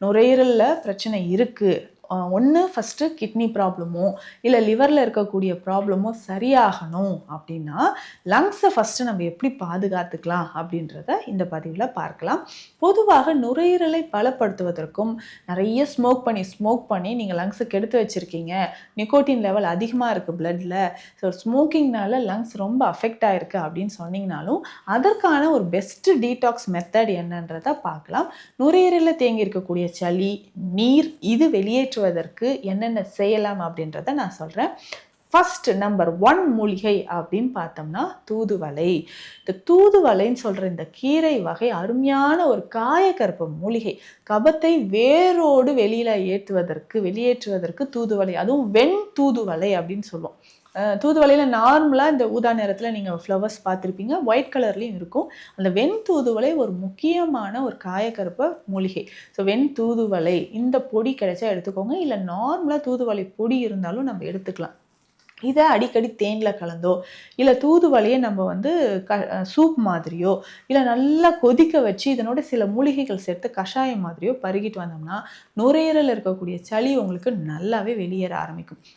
நுரையீரலில் பிரச்சனை இருக்குது ஒன்று ஃபஸ்ட்டு கிட்னி ப்ராப்ளமோ இல்லை லிவரில் இருக்கக்கூடிய ப்ராப்ளமோ சரியாகணும் அப்படின்னா லங்ஸை ஃபஸ்ட்டு நம்ம எப்படி பாதுகாத்துக்கலாம் அப்படின்றத இந்த பதிவில் பார்க்கலாம். பொதுவாக நுரையீரலை பலப்படுத்துவதற்கும் நிறைய ஸ்மோக் பண்ணி ஸ்மோக் பண்ணி நீங்கள் லங்ஸை கெடுத்து வச்சுருக்கீங்க. நிக்கோட்டின் லெவல் அதிகமாக இருக்குது பிளட்டில் ஸோ ஸ்மோக்கிங்னால லங்ஸ் ரொம்ப அஃபெக்ட் ஆகிருக்கு அப்படின்னு சொன்னீங்கனாலும் அதற்கான ஒரு பெஸ்ட்டு டீடாக்ஸ் மெத்தட் என்னன்றதை பார்க்கலாம். நுரையீரலில் தேங்கி இருக்கக்கூடிய சளி நீர் இது வெளியேற்றுவதற்கு என்னென்ன செய்யலாம் அப்படின்றத நான் சொல்கிறேன் ஃபஸ்ட் நம்பர் ஒன் மூலிகை அப்படின்னு பார்த்தோம்னா தூதுவளை. இந்த தூதுவளைன்னு சொல்கிற இந்த கீரை வகை அருமையான ஒரு காயக்கற்ப மூலிகை. கபத்தை வேரோடு வெளியில் ஏற்றுவதற்கு வெளியேற்றுவதற்கு தூதுவளை. அதுவும் வெண் தூதுவளை அப்படின்னு சொல்லுவோம். தூதுவளையில் நார்மலாக இந்த ஊதா நேரத்தில் நீங்கள் ஃப்ளவர்ஸ் பார்த்துருப்பீங்க. ஒயிட் கலர்லேயும் இருக்கும். அந்த வெண் தூதுவளை ஒரு முக்கியமான ஒரு காயக்கருப்ப மூலிகை. ஸோ வெண் தூதுவளை இந்த பொடி கிடைச்சா எடுத்துக்கோங்க. இல்லை நார்மலாக தூதுவளை பொடி இருந்தாலும் நம்ம எடுத்துக்கலாம். இதை அடிக்கடி தேனில் கலந்தோ இல்லை தூதுவளையை நம்ம வந்து க சூப் மாதிரியோ இல்லை நல்லா கொதிக்க வச்சு இதனோட சில மூலிகைகள் சேர்த்து கஷாயம் மாதிரியோ பருகிட்டு வந்தோம்னா நுரையீரல் இருக்கக்கூடிய சளி உங்களுக்கு நல்லாவே வெளியேற ஆரம்பிக்கும்.